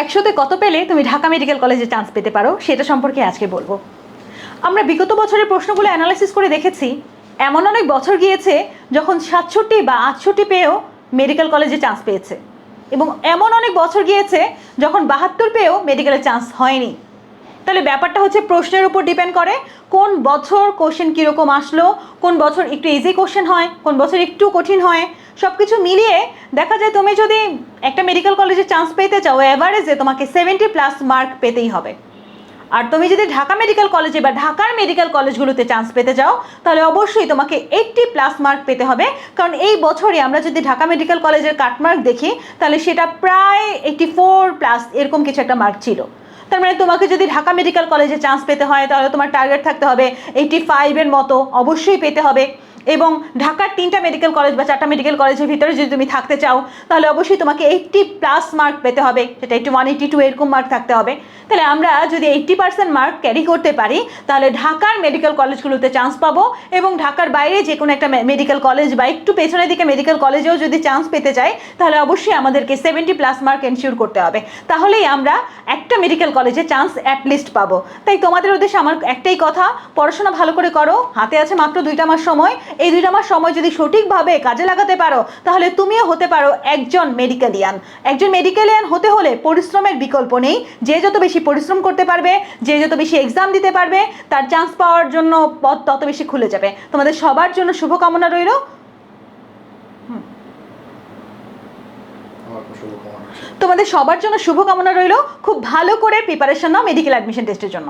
একশোতে কত পেলে তুমি ঢাকা মেডিকেল কলেজে চান্স পেতে পারো? সেটা সম্পর্কে আজকে বলব। আমরা বিগত বছরের প্রশ্নগুলো অ্যানালাইসিস করে দেখেছি, এমন অনেক বছর গিয়েছে যখন সাতষট্টি বা আটষট্টি পেয়েও মেডিকেল কলেজে চান্স পেয়েছে। এবং এমন অনেক বছর গিয়েছে যখন বাহাত্তর পেয়েও মেডিকেলে চান্স হয়নি। তাহলে ব্যাপারটা হচ্ছে প্রশ্নের উপর ডিপেন্ড করে কোন বছর কোশ্চেন কীরকম আসলো, কোন বছর একটু ইজি কোশ্চেন হয়, কোন বছর একটু কঠিন হয় সব কিছু মিলিয়ে দেখা যায় তুমি যদি একটা মেডিকেল কলেজে চান্স পেতে চাও অ্যাভারেজে তোমাকে সেভেন্টি প্লাস মার্ক পেতেই হবে। আর তুমি যদি ঢাকা মেডিকেল কলেজে বা ঢাকার মেডিকেল কলেজগুলোতে চান্স পেতে চাও, তাহলে অবশ্যই তোমাকে এইটটি প্লাস মার্ক পেতে হবে। কারণ এই বছরে আমরা যদি ঢাকা মেডিকেল কলেজের কাটমার্ক দেখি, তাহলে সেটা প্রায় এইটটি ফোর প্লাস এরকম কিছু একটা মার্ক ছিল। তার মানে তোমাকে যদি ঢাকা মেডিকেল কলেজে চান্স পেতে হয়, তাহলে তোমার টার্গেট থাকতে হবে এইটি ফাইভের মতো। অবশ্যই পেতে হবে। এবং ঢাকার তিনটা মেডিকেল কলেজ বা চারটা মেডিকেল কলেজের ভিতরে যদি তুমি থাকতে চাও, তাহলে অবশ্যই তোমাকে এইটটি প্লাস মার্ক পেতে হবে। সেটা এইটটি ওয়ান এইটটি টু এরকম মার্ক থাকতে হবে। তাহলে আমরা যদি এইটটি পার্সেন্ট মার্ক ক্যারি করতে পারি, তাহলে ঢাকার মেডিকেল কলেজগুলোতে চান্স পাবো এবং ঢাকার বাইরে যে কোনো একটা মেডিকেল কলেজ বা একটু পেছনের দিকে মেডিকেল কলেজেও যদি চান্স পেতে চাই, তাহলে অবশ্যই আমাদেরকে সেভেন্টি প্লাস মার্ক এনশিওর করতে হবে। তাহলেই আমরা একটা মেডিকেল কলেজে চান্স অ্যাটলিস্ট পাবো। তাই তোমাদের উদ্দেশ্যে আমার একটাই কথা, পড়াশোনা ভালো করে করো। হাতে আছে মাত্র দুইটা মাস সময়। এই দুইটা মাস সময় যদি সঠিকভাবে কাজে লাগাতে পারো তাহলে তুমিও হতে পারো একজন মেডিকেলিয়ান। একজন মেডিকেলিয়ান হতে হলে পরিশ্রমের বিকল্প নেই। যে যত বেশি পরিশ্রম করতে পারবে যে যত বেশি এক্সাম দিতে পারবে তার চান্স পাওয়ার জন্য পথ তত বেশি খুলে যাবে। তোমাদের সবার জন্য শুভকামনা রইল। তোমাদের সবার জন্য শুভকামনা রইল। খুব ভালো করে প্রিপারেশন নাও মেডিকেল অ্যাডমিশন টেস্টের জন্য।